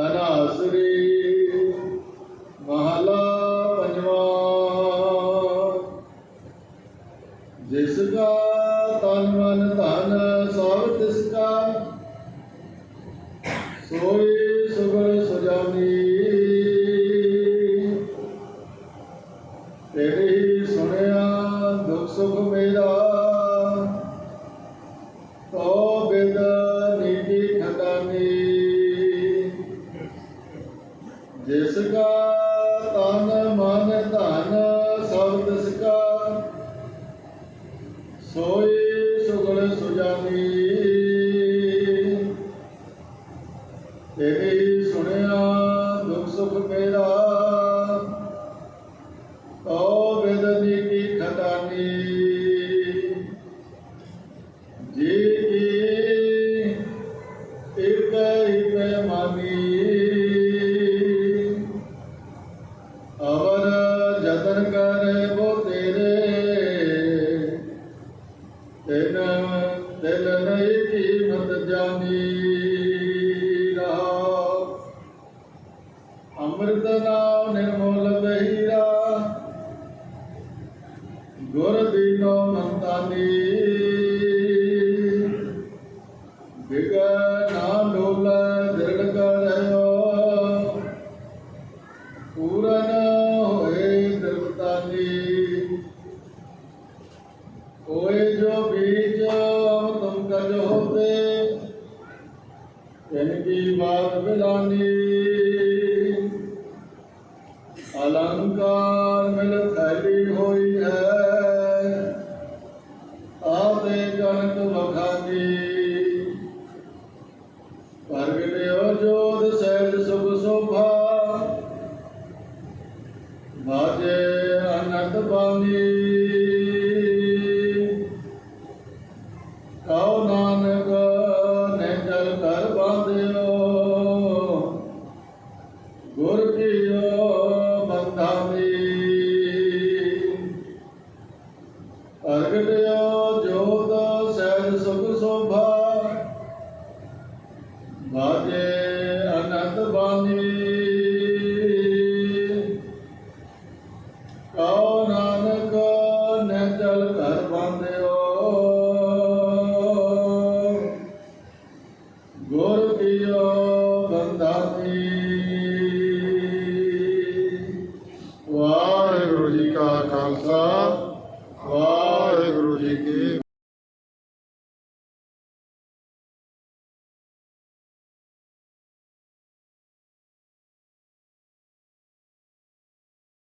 ਅਨਾਸਰੀ ਮਹਲਾ ਪੰਜਵਾ ਜਿਸ ਦਾ ਤਨ ਮਨ ਧਨ ਸਭ ਤਿਸ ਕਾ, ਸੋਈ ਸੁਗਲ ਸੁਜਾਨੀ। ਤੇਰੇ ਸੁਣਿਆ ਦੁਖ ਸੁਖ ਮੇਰਾ। ਜਿਸ ਤਨ ਮਨ ਧਨ ਸਭ ਤਿਸ ਕਾ ਸੋਈ ਸੁਗਲ ਸੁਜਾਨੀ। ਤੇਰੀ ਸੁਣਿਆ ਦੁਖ ਸੁਖ ਮੇਰਾ। ਓ ਬਿਦਨੀ ਕੀ ਖਤਾਨੀ ਦਿਲ ਨਹੀਂ ਕੀਮਤ ਜਾਨੀ ਰਹਾ। ਅੰਮ੍ਰਿਤ ਨਾਮ ਨਿਰਮੋਲ ਬਹੀਰਾ। ਗੁਰ ਦੀਨੋ ਮੰਤਾਨੀ। ਬਿਗ ਨਾ ਡੋਲ ਦਿਰੜ ਕਰਿਓ ਪੂਰਨ ਹੋਏ ਦਿਰਤਾਨੀ। ਕੋਏ ਜੋ ਵੀ ਇਨਕੀ ਬਾਤ ਬਿਲਾਨੀ ਅਲੰਕਾਰ ਮਿਲ ਥੈਲੀ ਹੋਈ ਹੈ ਆਦੇ ਕਣਕ ਵਖਾਨੀ ਪ੍ਰਗਟਿਓ ਜੋਤ ਸਹਿਜ ਸੁਖ ਸੋਭਾ ਬਾਜੇ ਅਨੰਦ ਬਾਣੀ ਬੰਧਾਨੀ ਪ੍ਰਗਟਿਓ ਜੋਤ ਸਹਿਜ ਸੁਖ ਸੋਭਾ। ਬਾਜੇ ਅਨੰਦ ਬਾਣੀ। ਕਉ ਖਾਲਸਾ